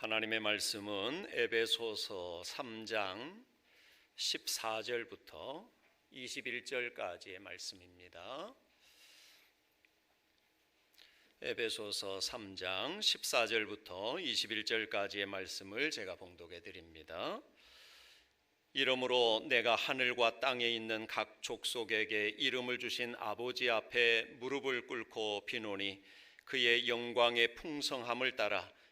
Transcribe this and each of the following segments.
하나님의 말씀은 에베소서 3장 14절부터 21절까지의 말씀입니다. 에베소서 3장 14절부터 21절까지의 말씀을 제가 봉독해 드립니다. 이러므로 내가 하늘과 땅에 있는 각 족속에게 이름을 주신 아버지 앞에 무릎을 꿇고 비노니 그의 영광의 풍성함을 따라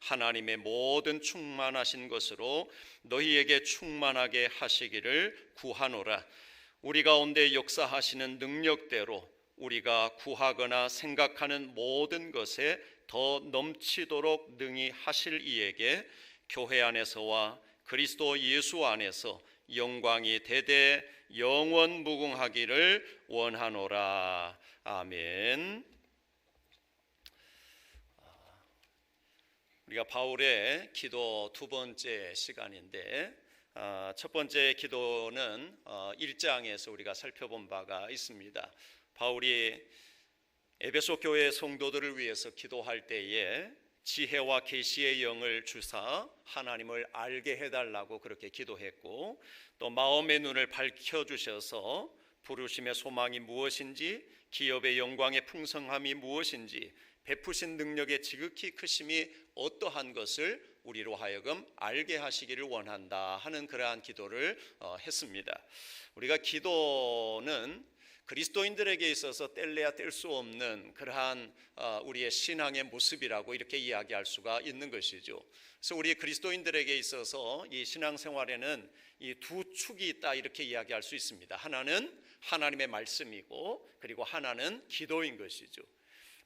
하나님의 모든 충만하신 것으로 너희에게 충만하게 하시기를 구하노라 우리 가운데 역사하시는 능력대로 우리가 구하거나 생각하는 모든 것에 더 넘치도록 능히 하실 이에게 교회 안에서와 그리스도 예수 안에서 영광이 대대 영원 무궁하기를 원하노라 아멘. 우리가 바울의 기도 두 번째 시간인데 아, 첫 번째 기도는 1장에서 우리가 살펴본 바가 있습니다. 바울이 에베소 교회 성도들을 위해서 기도할 때에 지혜와 계시의 영을 주사 하나님을 알게 해달라고 그렇게 기도했고 또 마음의 눈을 밝혀 주셔서 부르심의 소망이 무엇인지 기업의 영광의 풍성함이 무엇인지 베푸신 능력의 지극히 크심이 어떠한 것을 우리로 하여금 알게 하시기를 원한다 하는 그러한 기도를 어, 했습니다. 우리가 기도는 그리스도인들에게 있어서 뗄래야 뗄 수 없는 그러한 어, 우리의 신앙의 모습이라고 이렇게 이야기할 수가 있는 것이죠. 그래서 우리 그리스도인들에게 있어서 이 신앙생활에는 이 두 축이 있다 이렇게 이야기할 수 있습니다. 하나는 하나님의 말씀이고 그리고 하나는 기도인 것이죠.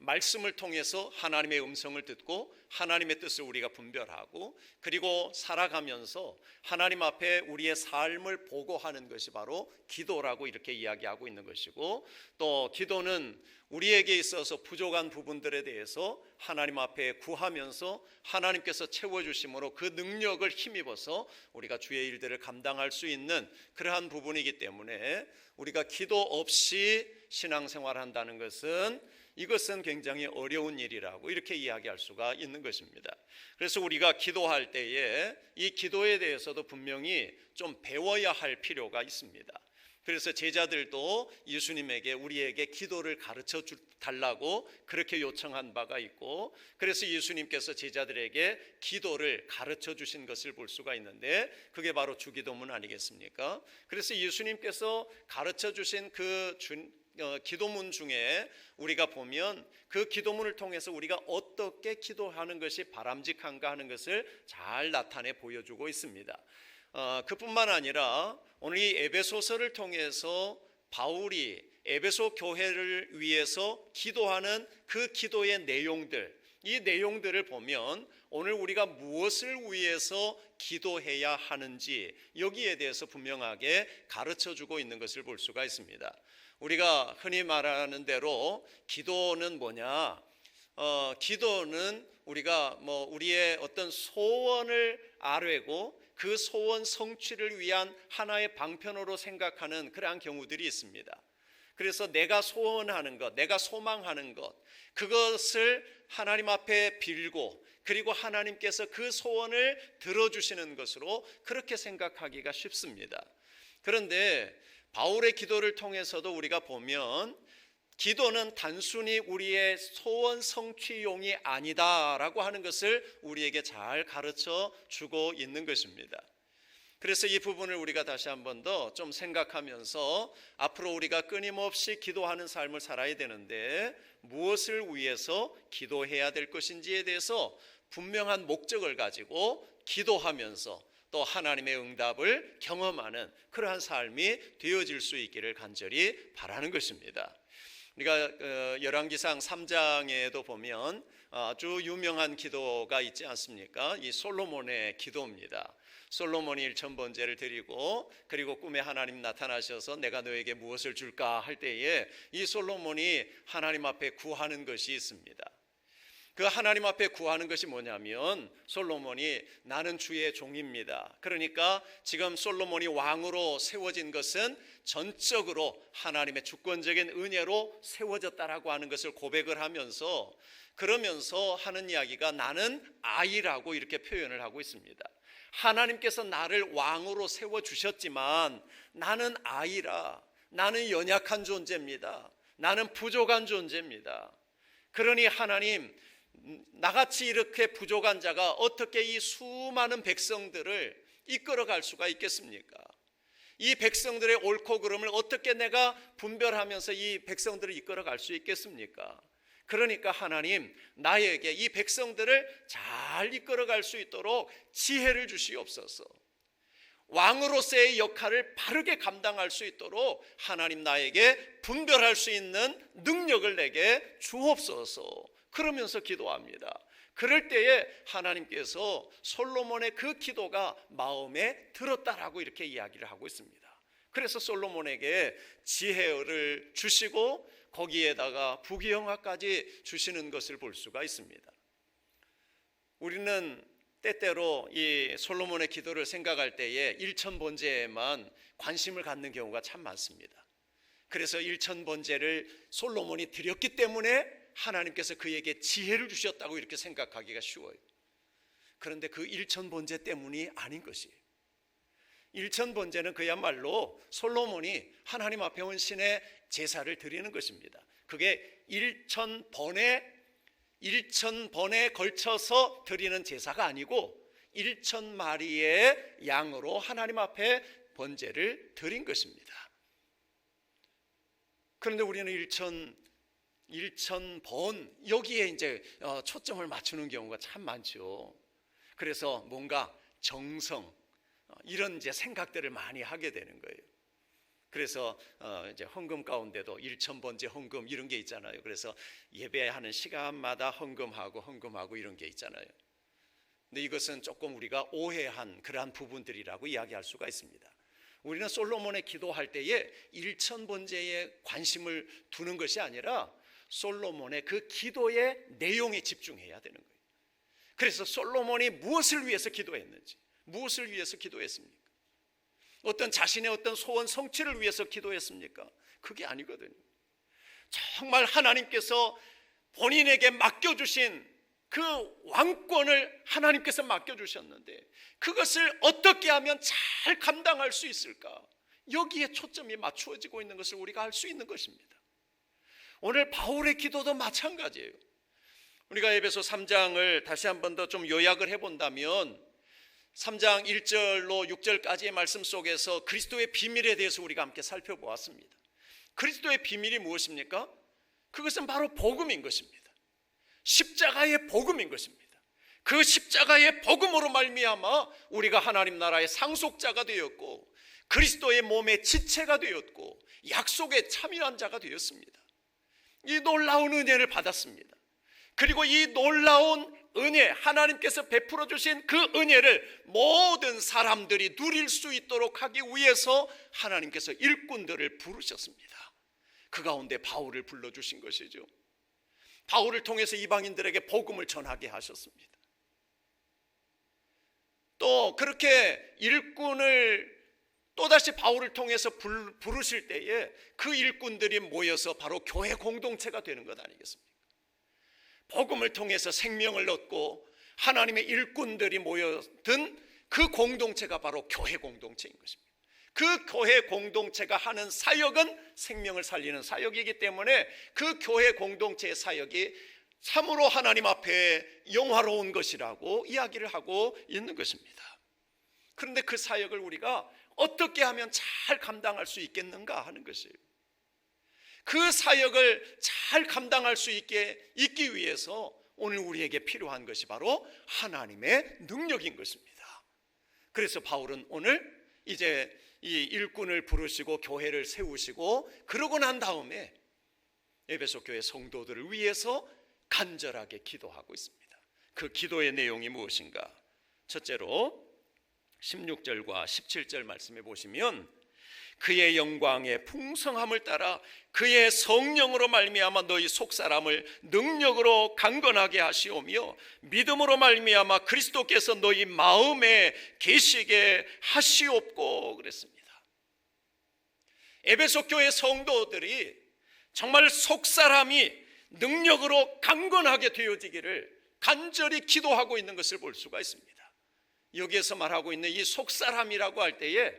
말씀을 통해서 하나님의 음성을 듣고 하나님의 뜻을 우리가 분별하고 그리고 살아가면서 하나님 앞에 우리의 삶을 보고하는 것이 바로 기도라고 이렇게 이야기하고 있는 것이고 또 기도는 우리에게 있어서 부족한 부분들에 대해서 하나님 앞에 구하면서 하나님께서 채워주심으로 그 능력을 힘입어서 우리가 주의 일들을 감당할 수 있는 그러한 부분이기 때문에 우리가 기도 없이 신앙생활 한다는 것은 이것은 굉장히 어려운 일이라고 이렇게 이야기할 수가 있는 것입니다. 그래서 우리가 기도할 때에 이 기도에 대해서도 분명히 좀 배워야 할 필요가 있습니다. 그래서 제자들도 예수님에게 우리에게 기도를 가르쳐 달라고 그렇게 요청한 바가 있고 그래서 예수님께서 제자들에게 기도를 가르쳐 주신 것을 볼 수가 있는데 그게 바로 주기도문 아니겠습니까? 그래서 예수님께서 가르쳐 주신 그 기도문 중에 우리가 보면 그 기도문을 통해서 우리가 어떻게 기도하는 것이 바람직한가 하는 것을 잘 나타내 보여주고 있습니다. 어, 그뿐만 아니라 오늘 이 에베소서를 통해서 바울이 에베소 교회를 위해서 기도하는 그 기도의 내용들, 이 내용들을 보면 오늘 우리가 무엇을 위해서 기도해야 하는지 여기에 대해서 분명하게 가르쳐 주고 있는 것을 볼 수가 있습니다. 우리가 흔히 말하는 대로 기도는 뭐냐? 어, 기도는 우리가 뭐 우리의 어떤 소원을 아뢰고 그 소원 성취를 위한 하나의 방편으로 생각하는 그러한 경우들이 있습니다. 그래서 내가 소원하는 것, 내가 소망하는 것, 그것을 하나님 앞에 빌고 그리고 하나님께서 그 소원을 들어주시는 것으로 그렇게 생각하기가 쉽습니다. 그런데 바울의 기도를 통해서도 우리가 보면 기도는 단순히 우리의 소원 성취용이 아니다라고 하는 것을 우리에게 잘 가르쳐 주고 있는 것입니다. 그래서 이 부분을 우리가 다시 한 번 더 좀 생각하면서 앞으로 우리가 끊임없이 기도하는 삶을 살아야 되는데 무엇을 위해서 기도해야 될 것인지에 대해서 분명한 목적을 가지고 기도하면서 또 하나님의 응답을 경험하는 그러한 삶이 되어질 수 있기를 간절히 바라는 것입니다. 우리가 어, 열왕기상 3장에도 보면 아주 유명한 기도가 있지 않습니까? 이 솔로몬의 기도입니다. 솔로몬이 일천 번제를 드리고 그리고 꿈에 하나님 나타나셔서 내가 너에게 무엇을 줄까 할 때에 이 솔로몬이 하나님 앞에 구하는 것이 있습니다. 그 하나님 앞에 구하는 것이 뭐냐면 솔로몬이 나는 주의 종입니다. 그러니까 지금 솔로몬이 왕으로 세워진 것은 전적으로 하나님의 주권적인 은혜로 세워졌다라고 하는 것을 고백을 하면서 그러면서 하는 이야기가 나는 아이라고 이렇게 표현을 하고 있습니다. 하나님께서 나를 왕으로 세워 주셨지만 나는 아이라 나는 연약한 존재입니다. 나는 부족한 존재입니다. 그러니 하나님 나같이 이렇게 부족한 자가 어떻게 이 수많은 백성들을 이끌어 갈 수가 있겠습니까? 이 백성들의 옳고 그름을 어떻게 내가 분별하면서 이 백성들을 이끌어 갈 수 있겠습니까? 그러니까 하나님 나에게 이 백성들을 잘 이끌어 갈 수 있도록 지혜를 주시옵소서. 왕으로서의 역할을 바르게 감당할 수 있도록 하나님 나에게 분별할 수 있는 능력을 내게 주옵소서. 그러면서 기도합니다. 그럴 때에 하나님께서 솔로몬의 그 기도가 마음에 들었다라고 이렇게 이야기를 하고 있습니다. 그래서 솔로몬에게 지혜를 주시고 거기에다가 부귀영화까지 주시는 것을 볼 수가 있습니다. 우리는 때때로 이 솔로몬의 기도를 생각할 때에 일천 번제에만 관심을 갖는 경우가 참 많습니다. 그래서 일천 번제를 솔로몬이 드렸기 때문에 하나님께서 그에게 지혜를 주셨다고 이렇게 생각하기가 쉬워요. 그런데 그 일천 번제 때문이 아닌 것이에요. 일천 번제는 그야말로 솔로몬이 하나님 앞에 온 신의 제사를 드리는 것입니다. 그게 일천 번에 일천 번에 걸쳐서 드리는 제사가 아니고 일천 마리의 양으로 하나님 앞에 번제를 드린 것입니다. 그런데 우리는 일천 일천 번 여기에 이제 어, 초점을 맞추는 경우가 참 많죠. 그래서 뭔가 정성 어, 이런 이제 생각들을 많이 하게 되는 거예요. 그래서 어, 이제 헌금 가운데도 일천 번째 헌금 이런 게 있잖아요. 그래서 예배하는 시간마다 헌금하고 헌금하고 이런 게 있잖아요. 근데 이것은 조금 우리가 오해한 그러한 부분들이라고 이야기할 수가 있습니다. 우리는 솔로몬의 기도할 때에 일천 번제에 관심을 두는 것이 아니라 솔로몬의 그 기도의 내용에 집중해야 되는 거예요. 그래서 솔로몬이 무엇을 위해서 기도했는지, 무엇을 위해서 기도했습니까? 어떤 자신의 어떤 소원 성취를 위해서 기도했습니까? 그게 아니거든요. 정말 하나님께서 본인에게 맡겨주신 그 왕권을 하나님께서 맡겨주셨는데 그것을 어떻게 하면 잘 감당할 수 있을까? 여기에 초점이 맞추어지고 있는 것을 우리가 알 수 있는 것입니다. 오늘 바울의 기도도 마찬가지예요. 우리가 에베소 3장을 다시 한 번 더 좀 요약을 해본다면 3장 1절로 6절까지의 말씀 속에서 그리스도의 비밀에 대해서 우리가 함께 살펴보았습니다. 그리스도의 비밀이 무엇입니까? 그것은 바로 복음인 것입니다. 십자가의 복음인 것입니다. 그 십자가의 복음으로 말미암아 우리가 하나님 나라의 상속자가 되었고 그리스도의 몸의 지체가 되었고 약속에 참여한 자가 되었습니다. 이 놀라운 은혜를 받았습니다. 그리고 이 놀라운 은혜, 하나님께서 베풀어 주신 그 은혜를 모든 사람들이 누릴 수 있도록 하기 위해서 하나님께서 일꾼들을 부르셨습니다. 그 가운데 바울을 불러주신 것이죠. 바울을 통해서 이방인들에게 복음을 전하게 하셨습니다. 또 그렇게 일꾼을 또다시 바울을 통해서 부르실 때에 그 일꾼들이 모여서 바로 교회 공동체가 되는 것 아니겠습니까? 복음을 통해서 생명을 얻고 하나님의 일꾼들이 모여든 그 공동체가 바로 교회 공동체인 것입니다. 그 교회 공동체가 하는 사역은 생명을 살리는 사역이기 때문에 그 교회 공동체의 사역이 참으로 하나님 앞에 영화로운 것이라고 이야기를 하고 있는 것입니다. 그런데 그 사역을 우리가 어떻게 하면 잘 감당할 수 있겠는가 하는 것이에요. 그 사역을 잘 감당할 수 있게 있기 위해서 오늘 우리에게 필요한 것이 바로 하나님의 능력인 것입니다. 그래서 바울은 오늘 이제 이 일꾼을 부르시고 교회를 세우시고 그러고 난 다음에 에베소 교회 성도들을 위해서 간절하게 기도하고 있습니다. 그 기도의 내용이 무엇인가? 첫째로 16절과 17절 말씀해 보시면 그의 영광의 풍성함을 따라 그의 성령으로 말미암아 너희 속사람을 능력으로 강건하게 하시오며 믿음으로 말미암아 그리스도께서 너희 마음에 계시게 하시옵고 그랬습니다. 에베소 교회 성도들이 정말 속사람이 능력으로 강건하게 되어지기를 간절히 기도하고 있는 것을 볼 수가 있습니다. 여기에서 말하고 있는 이 속사람이라고 할 때에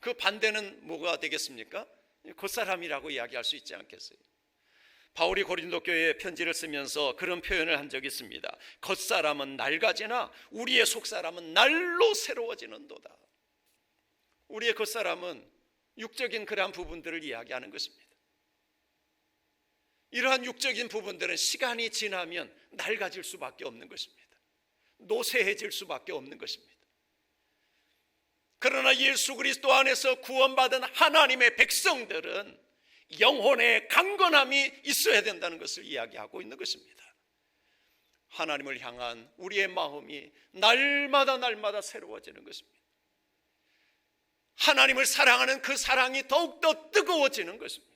그 반대는 뭐가 되겠습니까? 겉사람이라고 이야기할 수 있지 않겠어요? 바울이 고린도 교회에 편지를 쓰면서 그런 표현을 한 적이 있습니다. 겉사람은 낡아지나 우리의 속사람은 날로 새로워지는도다. 우리의 겉사람은 육적인 그러한 부분들을 이야기하는 것입니다. 이러한 육적인 부분들은 시간이 지나면 낡아질 수밖에 없는 것입니다. 노쇠해질 수밖에 없는 것입니다. 그러나 예수 그리스도 안에서 구원받은 하나님의 백성들은 영혼의 강건함이 있어야 된다는 것을 이야기하고 있는 것입니다. 하나님을 향한 우리의 마음이 날마다 날마다 새로워지는 것입니다. 하나님을 사랑하는 그 사랑이 더욱더 뜨거워지는 것입니다.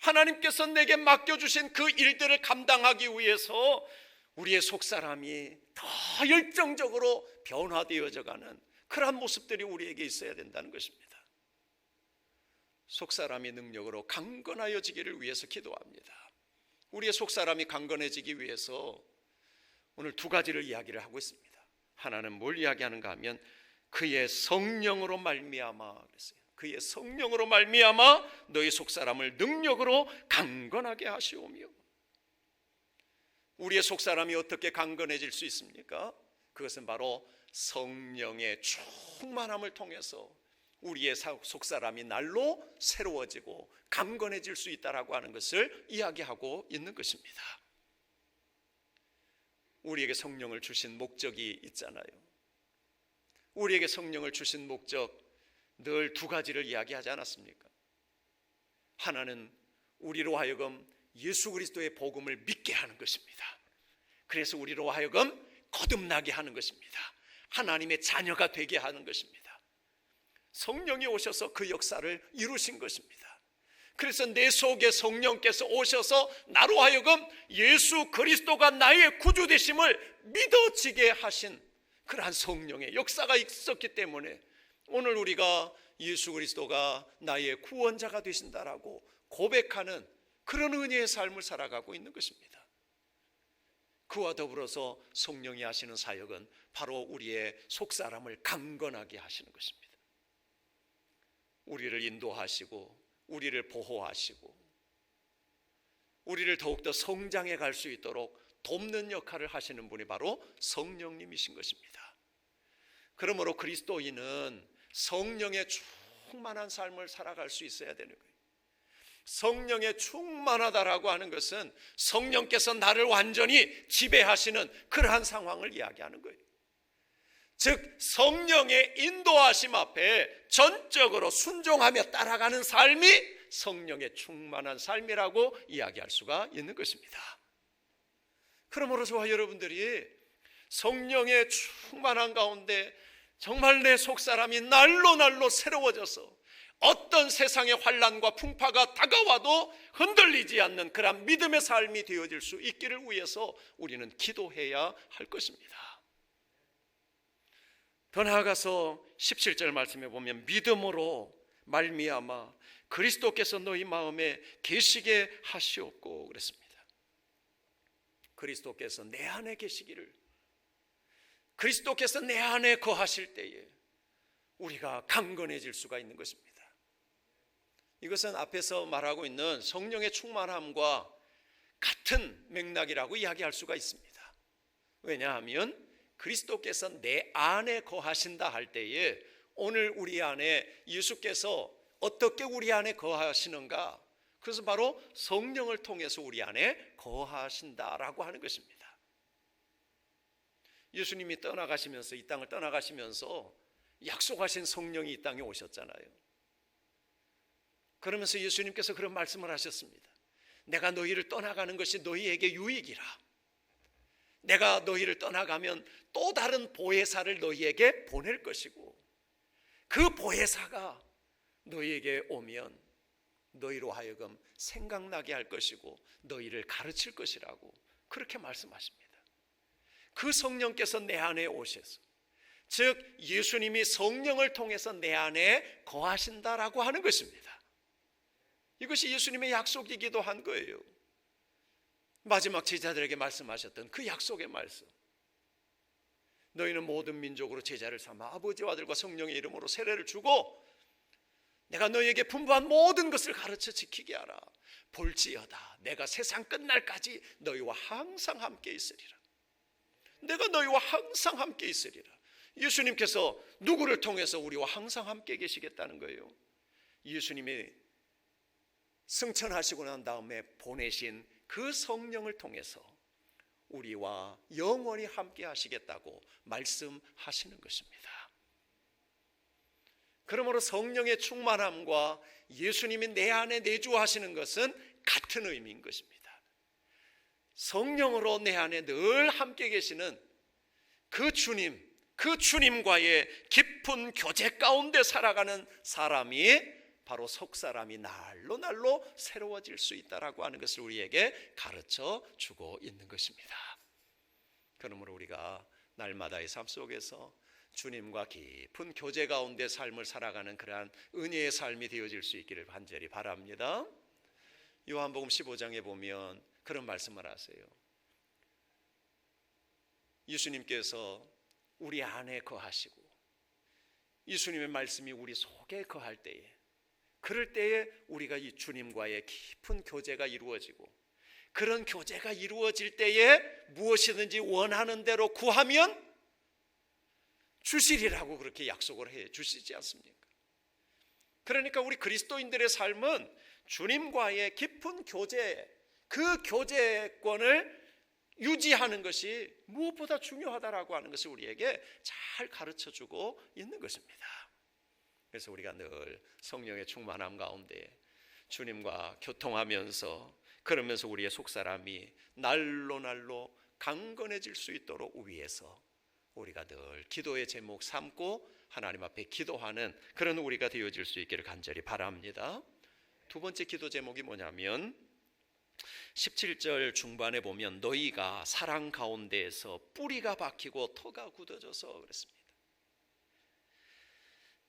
하나님께서 내게 맡겨주신 그 일들을 감당하기 위해서 우리의 속사람이 더 열정적으로 변화되어져 가는 그러한 모습들이 우리에게 있어야 된다는 것입니다. 속사람의 능력으로 강건하여지기를 위해서 기도합니다. 우리의 속사람이 강건해지기 위해서 오늘 두 가지를 이야기를 하고 있습니다. 하나는 뭘 이야기하는가 하면 그의 성령으로 말미암아 그랬어요. 그의 성령으로 말미암아 너희 속사람을 능력으로 강건하게 하시오며 우리의 속사람이 어떻게 강건해질 수 있습니까? 그것은 바로 성령의 충만함을 통해서 우리의 속사람이 날로 새로워지고 강건해질 수 있다라고 하는 것을 이야기하고 있는 것입니다. 우리에게 성령을 주신 목적이 있잖아요. 우리에게 성령을 주신 목적 늘 두 가지를 이야기하지 않았습니까? 하나는 우리로 하여금 예수 그리스도의 복음을 믿게 하는 것입니다. 그래서 우리로 하여금 거듭나게 하는 것입니다. 하나님의 자녀가 되게 하는 것입니다. 성령이 오셔서 그 역사를 이루신 것입니다. 그래서 내 속에 성령께서 오셔서 나로 하여금 예수 그리스도가 나의 구주 되심을 믿어지게 하신 그러한 성령의 역사가 있었기 때문에 오늘 우리가 예수 그리스도가 나의 구원자가 되신다라고 고백하는 그런 은혜의 삶을 살아가고 있는 것입니다. 그와 더불어서 성령이 하시는 사역은 바로 우리의 속사람을 강건하게 하시는 것입니다. 우리를 인도하시고 우리를 보호하시고 우리를 더욱더 성장해 갈 수 있도록 돕는 역할을 하시는 분이 바로 성령님이신 것입니다. 그러므로 그리스도인은 성령의 충만한 삶을 살아갈 수 있어야 되는 거예요. 성령에 충만하다라고 하는 것은 성령께서 나를 완전히 지배하시는 그러한 상황을 이야기하는 거예요. 즉 성령의 인도하심 앞에 전적으로 순종하며 따라가는 삶이 성령의 충만한 삶이라고 이야기할 수가 있는 것입니다. 그러므로 저와 여러분들이 성령의 충만한 가운데 정말 내 속사람이 날로 날로 새로워져서 어떤 세상의 환란과 풍파가 다가와도 흔들리지 않는 그런 믿음의 삶이 되어질 수 있기를 위해서 우리는 기도해야 할 것입니다. 더 나아가서 17절 말씀해 보면 믿음으로 말미암아 그리스도께서 너희 마음에 계시게 하시옵고 그랬습니다. 그리스도께서 내 안에 계시기를 그리스도께서 내 안에 거하실 때에 우리가 강건해질 수가 있는 것입니다. 이것은 앞에서 말하고 있는 성령의 충만함과 같은 맥락이라고 이야기할 수가 있습니다. 왜냐하면 그리스도께서 내 안에 거하신다 할 때에 오늘 우리 안에 예수께서 어떻게 우리 안에 거하시는가? 그것은 바로 성령을 통해서 우리 안에 거하신다라고 하는 것입니다. 예수님이 떠나가시면서 이 땅을 떠나가시면서 약속하신 성령이 이 땅에 오셨잖아요. 그러면서 예수님께서 그런 말씀을 하셨습니다. 내가 너희를 떠나가는 것이 너희에게 유익이라. 내가 너희를 떠나가면 또 다른 보혜사를 너희에게 보낼 것이고 그 보혜사가 너희에게 오면 너희로 하여금 생각나게 할 것이고 너희를 가르칠 것이라고 그렇게 말씀하십니다. 그 성령께서 내 안에 오셔서 즉 예수님이 성령을 통해서 내 안에 거하신다라고 하는 것입니다. 이것이 예수님의 약속이기도 한 거예요. 마지막 제자들에게 말씀하셨던 그 약속의 말씀. 너희는 모든 민족으로 제자를 삼아 아버지와 아들과 성령의 이름으로 세례를 주고 내가 너희에게 분부한 모든 것을 가르쳐 지키게 하라. 볼지어다. 내가 세상 끝날까지 너희와 항상 함께 있으리라. 내가 너희와 항상 함께 있으리라. 예수님께서 누구를 통해서 우리와 항상 함께 계시겠다는 거예요. 예수님이 승천하시고 난 다음에 보내신 그 성령을 통해서 우리와 영원히 함께 하시겠다고 말씀하시는 것입니다. 그러므로 성령의 충만함과 예수님이 내 안에 내주하시는 것은 같은 의미인 것입니다. 성령으로 내 안에 늘 함께 계시는 그 주님, 그 주님과의 깊은 교제 가운데 살아가는 사람이 바로 속 사람이 날로 날로 새로워질 수 있다라고 하는 것을 우리에게 가르쳐 주고 있는 것입니다. 그러므로 우리가 날마다의 삶 속에서 주님과 깊은 교제 가운데 삶을 살아가는 그러한 은혜의 삶이 되어질 수 있기를 간절히 바랍니다. 요한복음 15장에 보면 그런 말씀을 하세요. 예수님께서 우리 안에 거하시고 예수님의 말씀이 우리 속에 거할 때에 그럴 때에 우리가 이 주님과의 깊은 교제가 이루어지고 그런 교제가 이루어질 때에 무엇이든지 원하는 대로 구하면 주시리라고 그렇게 약속을 해 주시지 않습니까? 그러니까 우리 그리스도인들의 삶은 주님과의 깊은 교제, 그 교제권을 유지하는 것이 무엇보다 중요하다라고 하는 것을 우리에게 잘 가르쳐 주고 있는 것입니다. 그래서 우리가 늘 성령의 충만함 가운데 주님과 교통하면서 그러면서 우리의 속사람이 날로 날로 강건해질 수 있도록 위해서 우리가 늘 기도의 제목 삼고 하나님 앞에 기도하는 그런 우리가 되어질 수 있기를 간절히 바랍니다. 두 번째 기도 제목이 뭐냐면 17절 중반에 보면 너희가 사랑 가운데에서 뿌리가 박히고 터가 굳어져서 그랬습니다.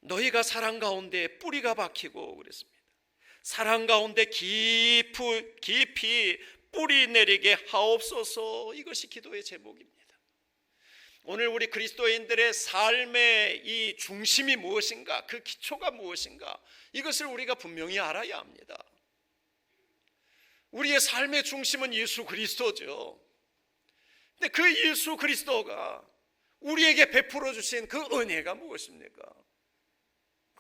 너희가 사랑 가운데 뿌리가 박히고 그랬습니다. 사랑 가운데 깊이 깊이 뿌리 내리게 하옵소서 이것이 기도의 제목입니다. 오늘 우리 그리스도인들의 삶의 이 중심이 무엇인가, 그 기초가 무엇인가, 이것을 우리가 분명히 알아야 합니다. 우리의 삶의 중심은 예수 그리스도죠. 근데 그 예수 그리스도가 우리에게 베풀어 주신 그 은혜가 무엇입니까?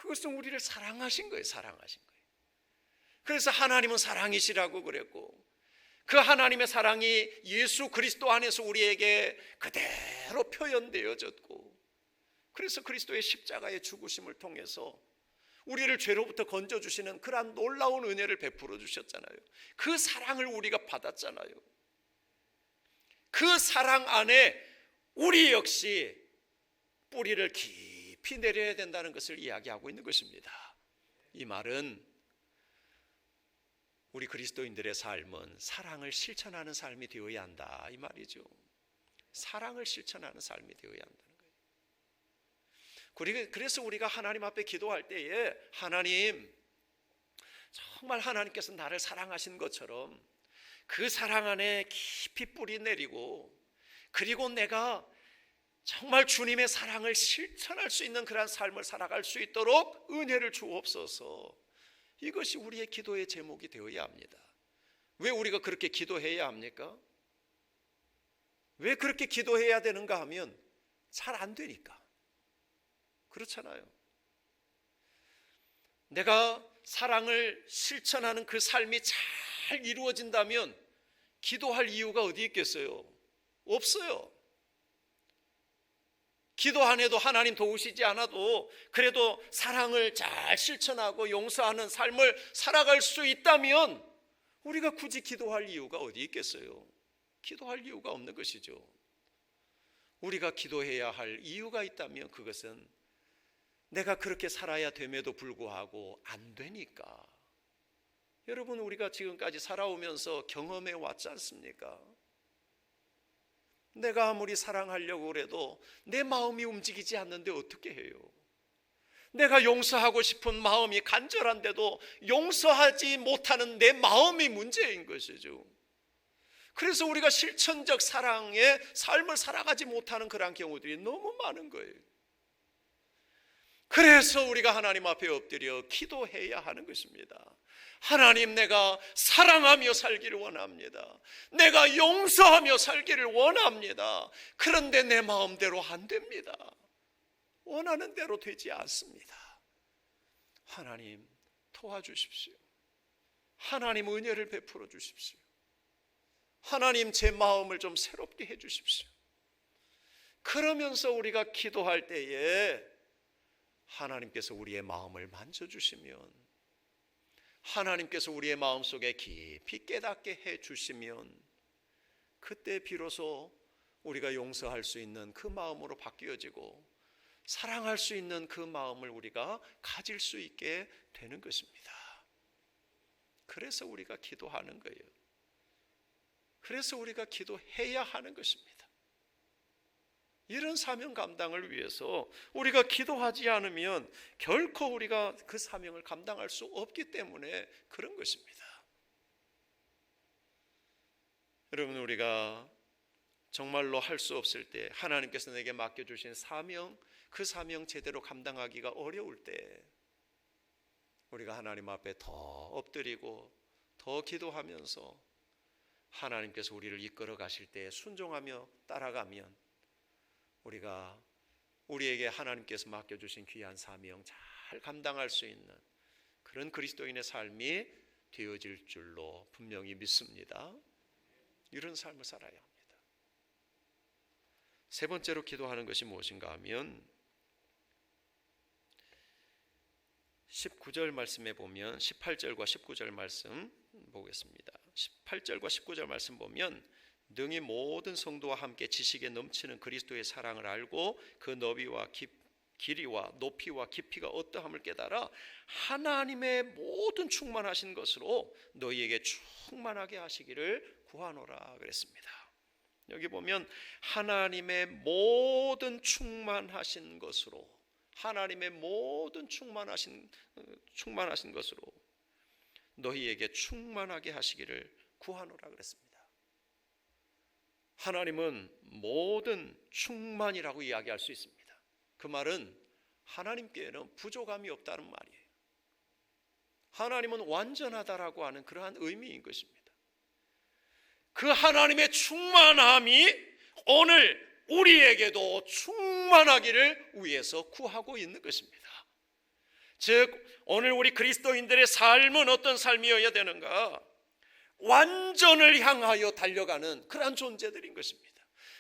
그것은 우리를 사랑하신 거예요, 사랑하신 거예요. 그래서 하나님은 사랑이시라고 그랬고, 그 하나님의 사랑이 예수 그리스도 안에서 우리에게 그대로 표현되어졌고 그래서 그리스도의 십자가의 죽으심을 통해서 우리를 죄로부터 건져 주시는 그러한 놀라운 은혜를 베풀어 주셨잖아요. 그 사랑을 우리가 받았잖아요. 그 사랑 안에 우리 역시 뿌리를 깊이 내려야 된다는 것을 이야기하고 있는 것입니다. 이 말은 우리 그리스도인들의 삶은 사랑을 실천하는 삶이 되어야 한다 이 말이죠. 사랑을 실천하는 삶이 되어야 한다는 거예요. 그래서 우리가 하나님 앞에 기도할 때에 하나님 정말 하나님께서 나를 사랑하신 것처럼 그 사랑 안에 깊이 뿌리 내리고 그리고 내가 정말 주님의 사랑을 실천할 수 있는 그러한 삶을 살아갈 수 있도록 은혜를 주옵소서. 이것이 우리의 기도의 제목이 되어야 합니다. 왜 우리가 그렇게 기도해야 합니까? 왜 그렇게 기도해야 되는가 하면 잘 안 되니까. 그렇잖아요. 내가 사랑을 실천하는 그 삶이 잘 이루어진다면 기도할 이유가 어디 있겠어요? 없어요. 기도 안 해도 하나님 도우시지 않아도 그래도 사랑을 잘 실천하고 용서하는 삶을 살아갈 수 있다면 우리가 굳이 기도할 이유가 어디 있겠어요? 기도할 이유가 없는 것이죠. 우리가 기도해야 할 이유가 있다면 그것은 내가 그렇게 살아야 됨에도 불구하고 안 되니까. 여러분, 우리가 지금까지 살아오면서 경험해 왔지 않습니까? 내가 아무리 사랑하려고 그래도 내 마음이 움직이지 않는데 어떻게 해요? 내가 용서하고 싶은 마음이 간절한데도 용서하지 못하는 내 마음이 문제인 것이죠. 그래서 우리가 실천적 사랑의 삶을 살아가지 못하는 그러한 경우들이 너무 많은 거예요. 그래서 우리가 하나님 앞에 엎드려 기도해야 하는 것입니다. 하나님 내가 사랑하며 살기를 원합니다. 내가 용서하며 살기를 원합니다. 그런데 내 마음대로 안 됩니다. 원하는 대로 되지 않습니다. 하나님 도와주십시오. 하나님 은혜를 베풀어 주십시오. 하나님 제 마음을 좀 새롭게 해 주십시오. 그러면서 우리가 기도할 때에 하나님께서 우리의 마음을 만져주시면 하나님께서 우리의 마음 속에 깊이 깨닫게 해 주시면 그때 비로소 우리가 용서할 수 있는 그 마음으로 바뀌어지고 사랑할 수 있는 그 마음을 우리가 가질 수 있게 되는 것입니다. 그래서 우리가 기도하는 거예요. 그래서 우리가 기도해야 하는 것입니다. 이런 사명 감당을 위해서 우리가 기도하지 않으면 결코 우리가 그 사명을 감당할 수 없기 때문에 그런 것입니다. 여러분 우리가 정말로 할 수 없을 때 하나님께서 내게 맡겨 주신 사명 그 사명 제대로 감당하기가 어려울 때 우리가 하나님 앞에 더 엎드리고 더 기도하면서 하나님께서 우리를 이끌어 가실 때 순종하며 따라가면 우리가 우리에게 하나님께서 맡겨주신 귀한 사명 잘 감당할 수 있는 그런 그리스도인의 삶이 되어질 줄로 분명히 믿습니다. 이런 삶을 살아야 합니다. 세 번째로 기도하는 것이 무엇인가 하면 19절 말씀에 보면 18절과 19절 말씀 보겠습니다. 18절과 19절 말씀 보면 능히 모든 성도와 함께 지식에 넘치는 그리스도의 사랑을 알고 그 너비와 깊, 길이와 높이와 깊이가 어떠함을 깨달아 하나님의 모든 충만하신 것으로 너희에게 충만하게 하시기를 구하노라 그랬습니다. 여기 보면 하나님의 모든 충만하신 것으로 하나님의 모든 충만하신 충만하신 것으로 너희에게 충만하게 하시기를 구하노라 그랬습니다. 하나님은 모든 충만이라고 이야기할 수 있습니다. 그 말은 하나님께는 부족함이 없다는 말이에요. 하나님은 완전하다라고 하는 그러한 의미인 것입니다. 그 하나님의 충만함이 오늘 우리에게도 충만하기를 위해서 구하고 있는 것입니다. 즉, 오늘 우리 그리스도인들의 삶은 어떤 삶이어야 되는가? 완전을 향하여 달려가는 그러한 존재들인 것입니다.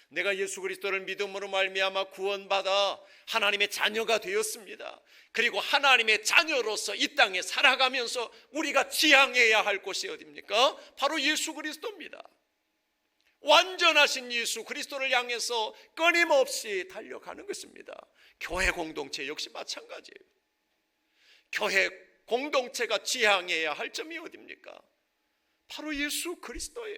내가 예수 그리스도를 믿음으로 말미암아 구원받아 하나님의 자녀가 되었습니다. 그리고 하나님의 자녀로서 이 땅에 살아가면서 우리가 지향해야 할 곳이 어디입니까? 바로 예수 그리스도입니다. 완전하신 예수 그리스도를 향해서 끊임없이 달려가는 것입니다. 교회 공동체 역시 마찬가지예요. 교회 공동체가 지향해야 할 점이 어디입니까? 바로 예수 그리스도예요.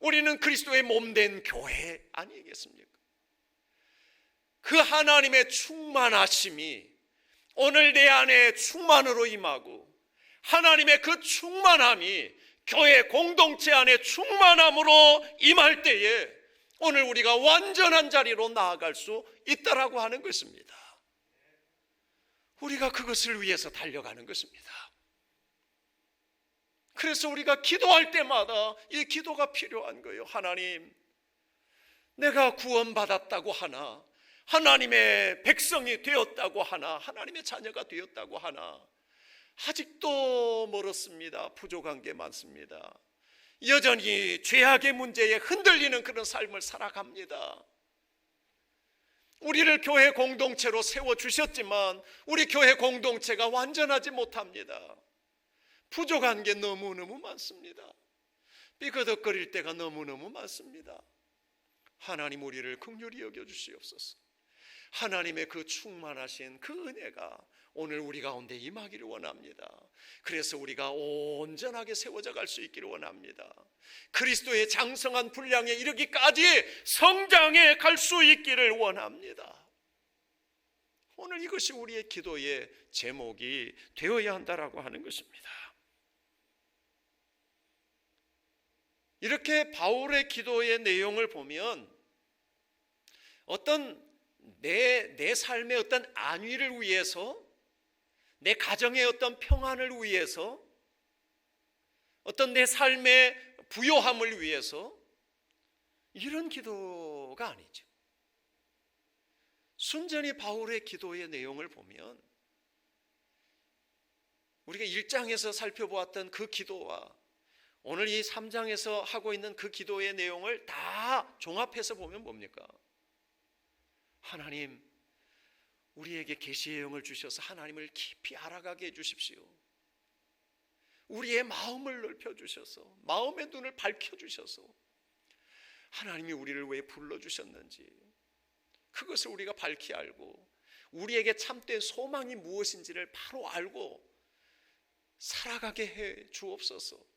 우리는 그리스도의 몸된 교회 아니겠습니까? 그 하나님의 충만하심이 오늘 내 안에 충만으로 임하고 하나님의 그 충만함이 교회 공동체 안에 충만함으로 임할 때에 오늘 우리가 완전한 자리로 나아갈 수 있다라고 하는 것입니다. 우리가 그것을 위해서 달려가는 것입니다. 그래서 우리가 기도할 때마다 이 기도가 필요한 거예요. 하나님, 내가 구원받았다고 하나, 하나님의 백성이 되었다고 하나, 하나님의 자녀가 되었다고 하나, 아직도 멀었습니다. 부족한 게 많습니다. 여전히 죄악의 문제에 흔들리는 그런 삶을 살아갑니다. 우리를 교회 공동체로 세워 주셨지만 우리 교회 공동체가 완전하지 못합니다. 부족한 게 너무너무 많습니다. 삐그덕거릴 때가 너무너무 많습니다. 하나님 우리를 긍휼히 여겨 주시옵소서. 하나님의 그 충만하신 그 은혜가 오늘 우리 가운데 임하기를 원합니다. 그래서 우리가 온전하게 세워져 갈 수 있기를 원합니다. 그리스도의 장성한 분량에 이르기까지 성장해 갈 수 있기를 원합니다. 오늘 이것이 우리의 기도의 제목이 되어야 한다라고 하는 것입니다. 이렇게 바울의 기도의 내용을 보면 어떤 내, 내 삶의 어떤 안위를 위해서 내 가정의 어떤 평안을 위해서 어떤 내 삶의 부요함을 위해서 이런 기도가 아니죠. 순전히 바울의 기도의 내용을 보면 우리가 1장에서 살펴보았던 그 기도와 오늘 이 3장에서 하고 있는 그 기도의 내용을 다 종합해서 보면 뭡니까? 하나님, 우리에게 계시의 영을 주셔서 하나님을 깊이 알아가게 해 주십시오. 우리의 마음을 넓혀 주셔서 마음의 눈을 밝혀 주셔서 하나님이 우리를 왜 불러 주셨는지 그것을 우리가 밝히 알고 우리에게 참된 소망이 무엇인지를 바로 알고 살아가게 해 주옵소서.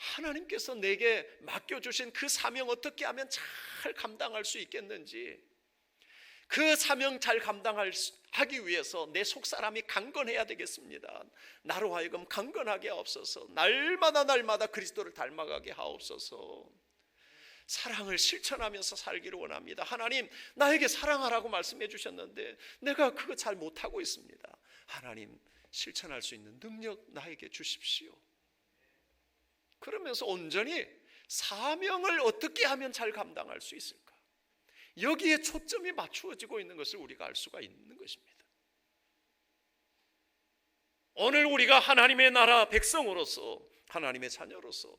하나님께서 내게 맡겨주신 그 사명 어떻게 하면 잘 감당할 수 있겠는지 그 사명 잘 감당하기 위해서 내 속사람이 강건해야 되겠습니다. 나로 하여금 강건하게 하옵소서. 날마다 날마다 그리스도를 닮아가게 하옵소서. 사랑을 실천하면서 살기를 원합니다. 하나님, 나에게 사랑하라고 말씀해 주셨는데 내가 그거 잘 못하고 있습니다. 하나님, 실천할 수 있는 능력 나에게 주십시오. 그러면서 온전히 사명을 어떻게 하면 잘 감당할 수 있을까? 여기에 초점이 맞추어지고 있는 것을 우리가 알 수가 있는 것입니다. 오늘 우리가 하나님의 나라 백성으로서 하나님의 자녀로서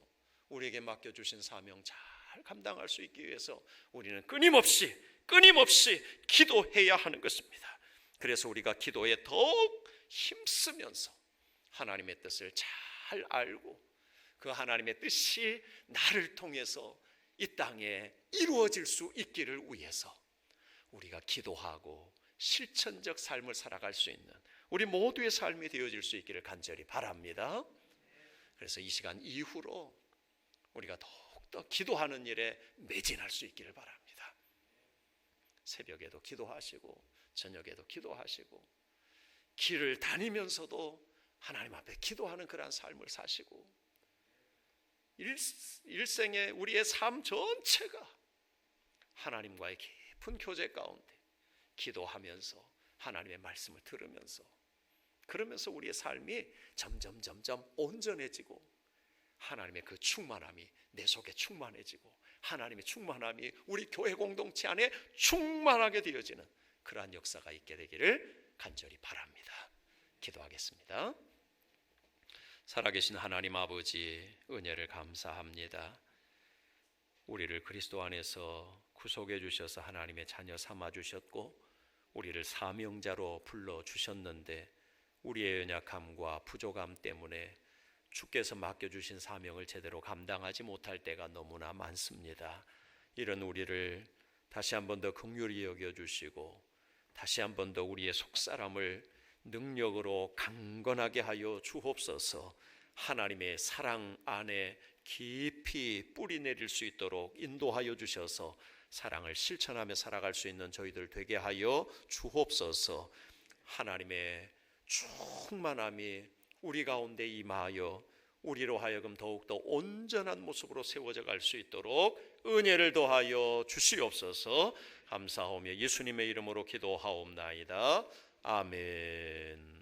우리에게 맡겨주신 사명 잘 감당할 수 있기 위해서 우리는 끊임없이 끊임없이 기도해야 하는 것입니다. 그래서 우리가 기도에 더욱 힘쓰면서 하나님의 뜻을 잘 알고 그 하나님의 뜻이 나를 통해서 이 땅에 이루어질 수 있기를 위해서 우리가 기도하고 실천적 삶을 살아갈 수 있는 우리 모두의 삶이 되어질 수 있기를 간절히 바랍니다. 그래서 이 시간 이후로 우리가 더욱더 기도하는 일에 매진할 수 있기를 바랍니다. 새벽에도 기도하시고 저녁에도 기도하시고 길을 다니면서도 하나님 앞에 기도하는 그러한 삶을 사시고 일, 일생의 우리의 삶 전체가 하나님과의 깊은 교제 가운데 기도하면서 하나님의 말씀을 들으면서 그러면서 우리의 삶이 점점 점점 온전해지고 하나님의 그 충만함이 내 속에 충만해지고 하나님의 충만함이 우리 교회 공동체 안에 충만하게 되어지는 그러한 역사가 있게 되기를 간절히 바랍니다. 기도하겠습니다. 살아계신 하나님 아버지 은혜를 감사합니다. 우리를 그리스도 안에서 구속해 주셔서 하나님의 자녀 삼아 주셨고 우리를 사명자로 불러 주셨는데 우리의 연약함과 부족함 때문에 주께서 맡겨 주신 사명을 제대로 감당하지 못할 때가 너무나 많습니다. 이런 우리를 다시 한 번 더 긍휼히 여겨 주시고 다시 한 번 더 우리의 속사람을 능력으로 강건하게 하여 주옵소서. 하나님의 사랑 안에 깊이 뿌리 내릴 수 있도록 인도하여 주셔서 사랑을 실천하며 살아갈 수 있는 저희들 되게 하여 주옵소서. 하나님의 충만함이 우리 가운데 임하여 우리로 하여금 더욱더 온전한 모습으로 세워져 갈 수 있도록 은혜를 더하여 주시옵소서 감사하며 예수님의 이름으로 기도하옵나이다. 아멘.